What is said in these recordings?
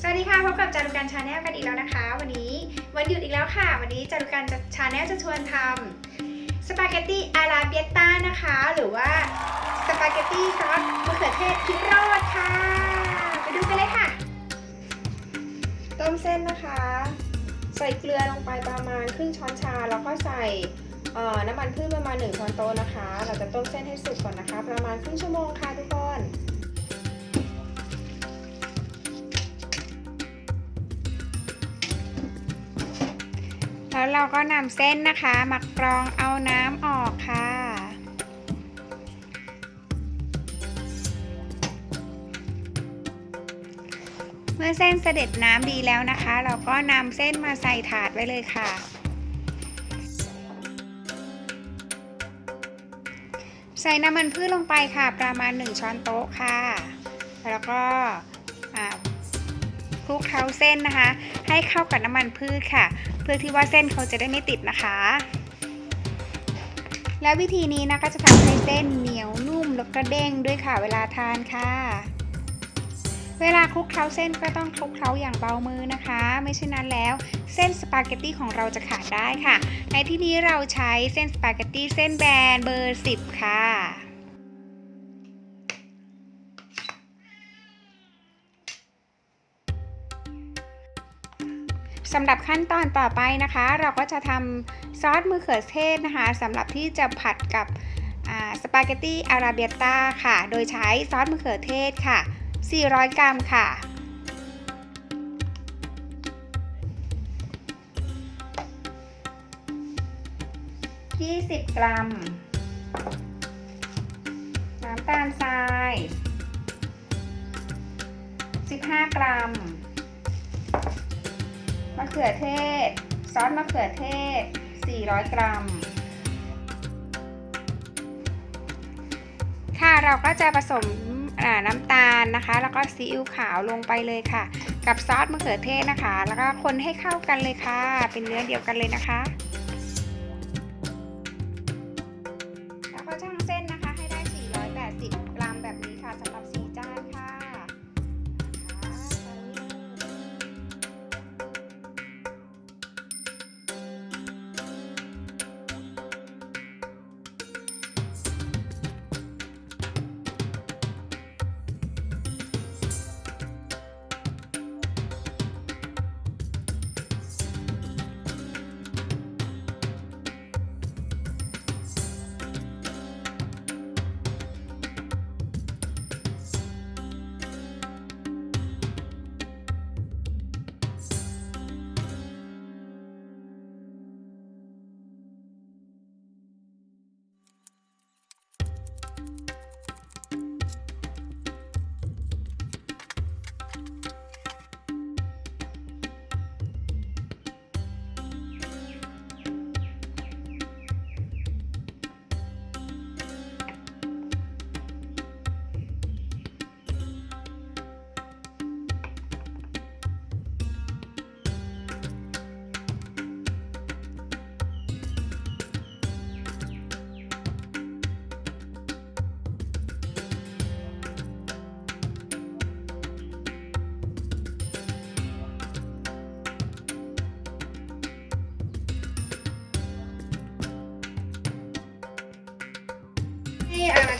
สวัสดีค่ะพบกับจารุการชาแนลกันอีกแล้วนะคะ วันนี้วันหยุดอีกแล้วค่ะ วันนี้จารุการชาแนลจะชวนทำสปาเกตตี้อาราเบียต้านะคะ หรือว่าสปาเกตตี้ซอสมะเขือเทศพริกโรสค่ะ ไปดูกันเลยค่ะ ต้มเส้นนะคะ ใส่เกลือลงไปประมาณครึ่งช้อนชาแล้วก็ใส่น้ำมันพืชประมาณ1ช้อนโต๊ะนะคะ เราจะต้มเส้นให้สุกก่อนนะคะ ประมาณครึ่งชั่วโมงค่ะทุกคน แล้วเราก็นำเส้นนะคะมากรองเอาน้ำออกค่ะ เมื่อเส้นเสด็จน้ำดีแล้วนะคะ เราก็นำเส้นมาใส่ถาดไว้เลยค่ะใส่น้ำมันพืชลงไปค่ะ ประมาณ 1 ช้อนโต๊ะค่ะ แล้วก็คลุกเคล้าเส้นนะคะ ให้เข้ากับน้ำมันพืชค่ะ พื่อที่ว่าเส้นเขาจะได้ไม่ติดนะคะ และวิธีนี้นะก็จะทำให้เส้นเหนียวนุ่มแล้วก็เด้งด้วยค่ะเวลาทานค่ะเวลาคลุกเคล้าเส้นก็ต้องคลุกเคล้าอย่างเบามือนะคะ ไม่เช่นนั้นแล้ว เส้นสปาเกตตี้ของเราจะขาดได้ค่ะ ในที่นี้เราใช้เส้นสปาเกตตี้เส้นแบนเบอร์ 10 ค่ะ สำหรับขั้นตอนต่อไปนะคะ เราก็จะทำซอสมะเขือเทศนะคะสำหรับที่จะผัดกับสปาเกตตี้อาราเบียต้าค่ะ โดยใช้ซอสมะเขือเทศค่ะ 400 กรัมค่ะ 20 กรัม น้ำตาลทราย 15 กรัม มะเขือเทศ ซอสมะเขือเทศ 400 กรัม ค่ะเราก็จะผสมน้ำตาลนะคะ แล้วก็ซีอิ๊วขาวลงไปเลยค่ะ กับซอสมะเขือเทศนะคะ แล้วก็คนให้เข้ากันเลยค่ะ เป็นเนื้อเดียวกันเลยนะคะ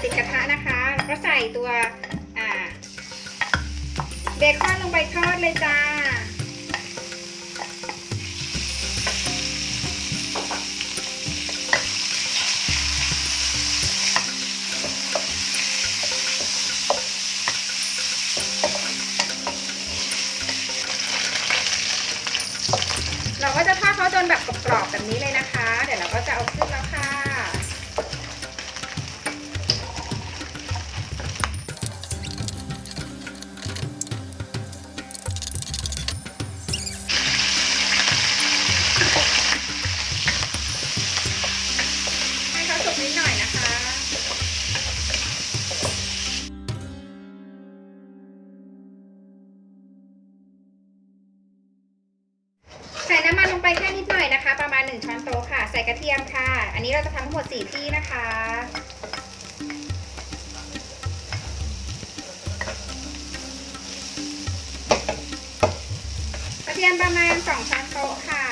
ติดกระทะนะคะก็ใส่ตัวเบคอนลงไปทอดเลยจ้า เทียมประมาณสองช้อนโต๊ะค่ะ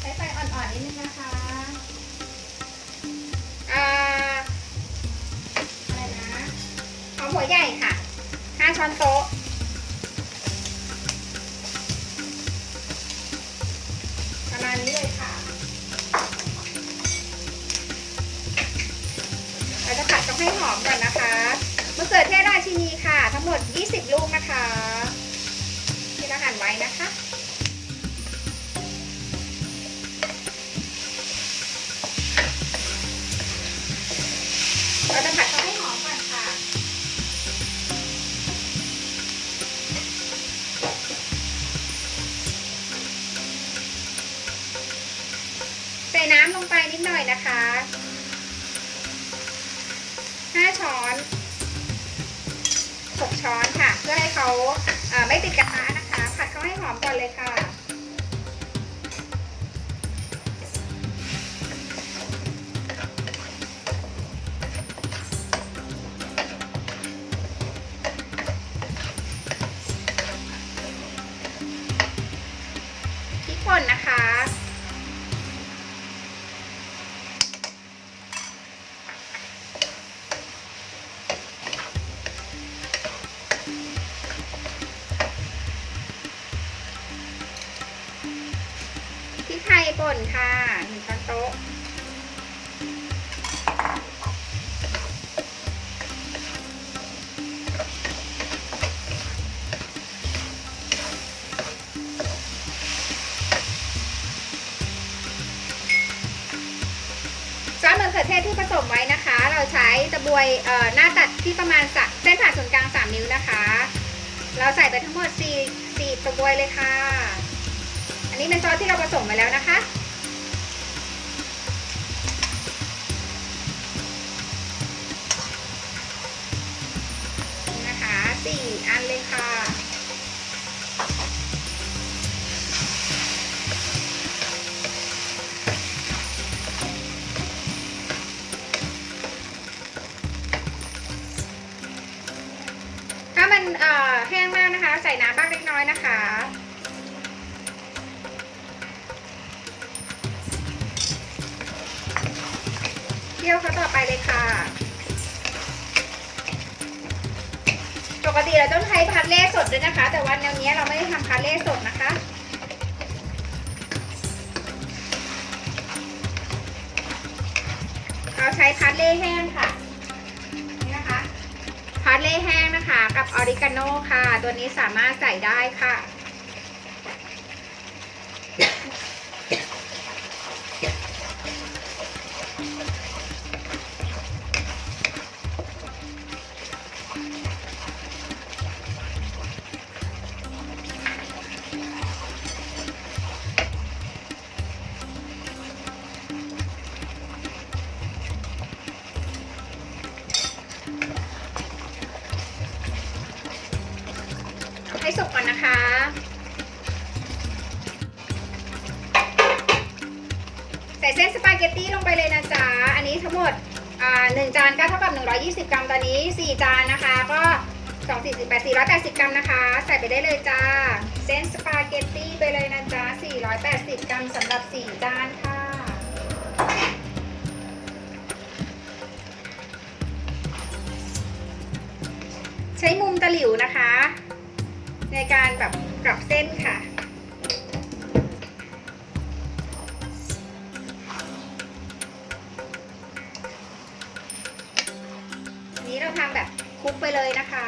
ใช้ไฟอ่อนๆนิดนึงนะคะอ่าอะไรนะหอมหัวใหญ่ค่ะห้าช้อนโต๊ะประมาณนี้เลยค่ะเราจะผัดต้องให้หอมก่อนนะคะมะเขือเทศราชินีค่ะ ทั้งหมด 20 ลูกนะคะ หั่นไว้นะคะ เราจะผัดเขาให้หอมก่อนค่ะ ใส่น้ำลงไปนิดหน่อยนะคะ 5 ช้อน 6 ช้อนค่ะ เพื่อให้เขาไม่ติดกร อมก่อนเลยค่ะ ป่นค่ะหนึ่งช้อนโต๊ะซอสมะเขือเทศที่ผสมไว้นะคะ เราใช้ตะบวยหน้าตัดที่ประมาณเส้นผ่านศูนย์กลาง 3 นิ้วนะคะ เราใส่ไปทั้งหมด 4 4 ตะบวยเลยค่ะ อันนี้เป็นซอสที่เราผสมไว้แล้วนะคะ อันเลยค่ะ ถ้ามันแห้งมากนะคะ ใส่น้ำบ้างเล็กน้อยนะคะเคี่ยวเขาต่อไปเลยค่ะ กติเราต้องใช้พัดเล่สดด้วยนะคะ แต่วันนี้เราไม่ได้ทำพัดเล่สดนะคะเราใช้พัดเล่แห้งค่ะนี่นะคะพาร์ทเล่แห้งนะคะ กับออริกาโนค่ะ ตัวนี้สามารถใส่ได้ค่ะาหนึ่งจานก็เท่ากับ 120 กรัมตอนนี้ 4 จานนะคะ ก็ 2 4 8 480 กรัมนะคะ ใส่ไปได้เลยจ้า เส้นสปาเกตตี้ไปเลยนะจ๊ะ480 กรัมสำหรับ 4 จานค่ะ ใช้มุมตะหลิวนะคะ ในการแบบกลับเส้นค่ะ เราทำแบบคลุกไปเลยนะคะ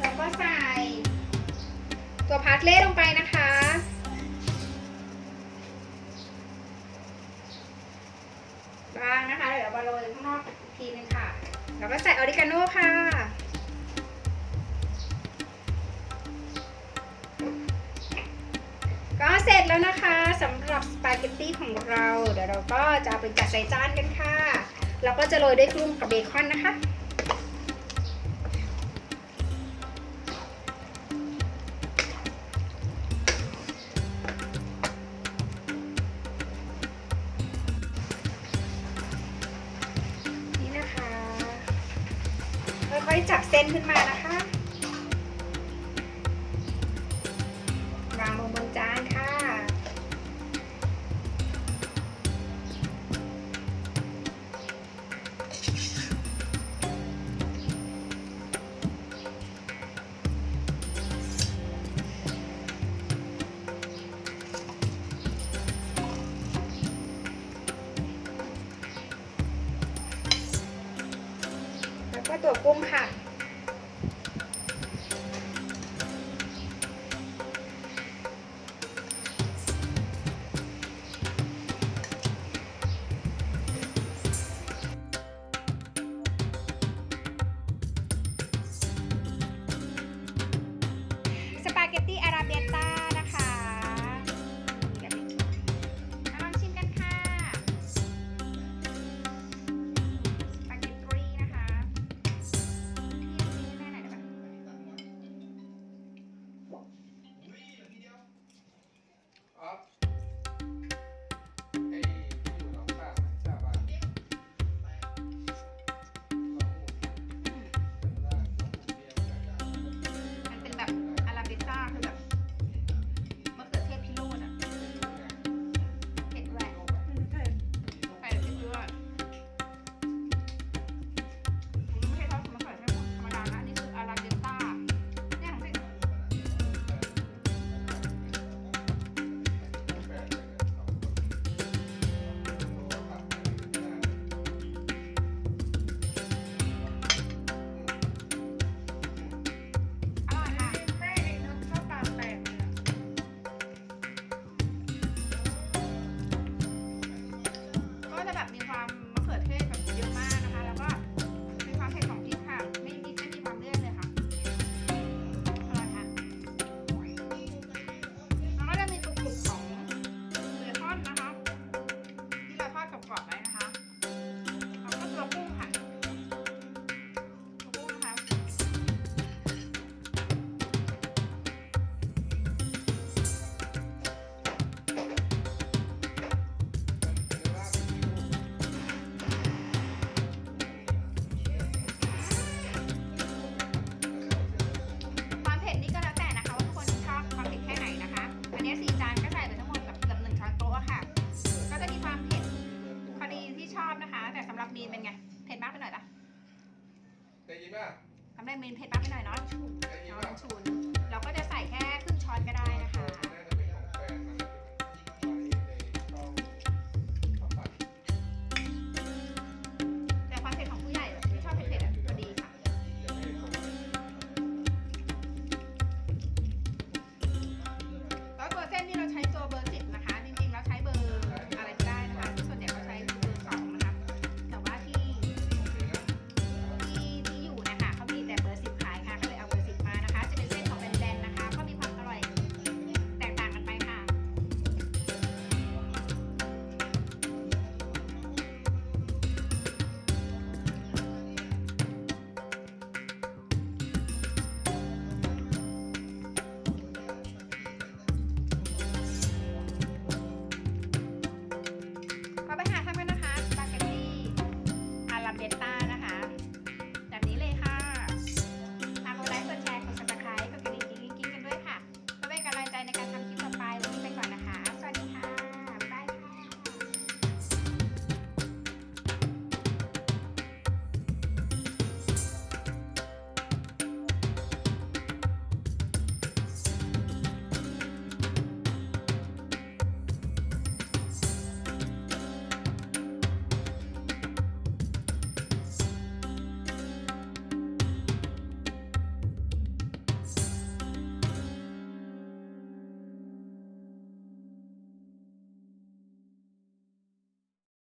แล้วก็ใส่ตัวพาร์ทเล่ลงไปนะคะบางนะคะ เดี๋ยวเรามาโรยข้างนอกอีก ทีนึงค่ะ แล้วก็ใส่ออริกาโน่ค่ะก็เสร็จแล้วนะคะสำหรับสปาเกตตี้ของเรา เดี๋ยวเราก็จะเอาไปจัดใส่จานกันค่ะ แล้วก็จะโรยด้วยกุ้งกับเบคอนนะคะ จับเส้นขึ้นมานะคะั่วกุ้งค่ะ เมนเพจมากไปหน่อยเนาะ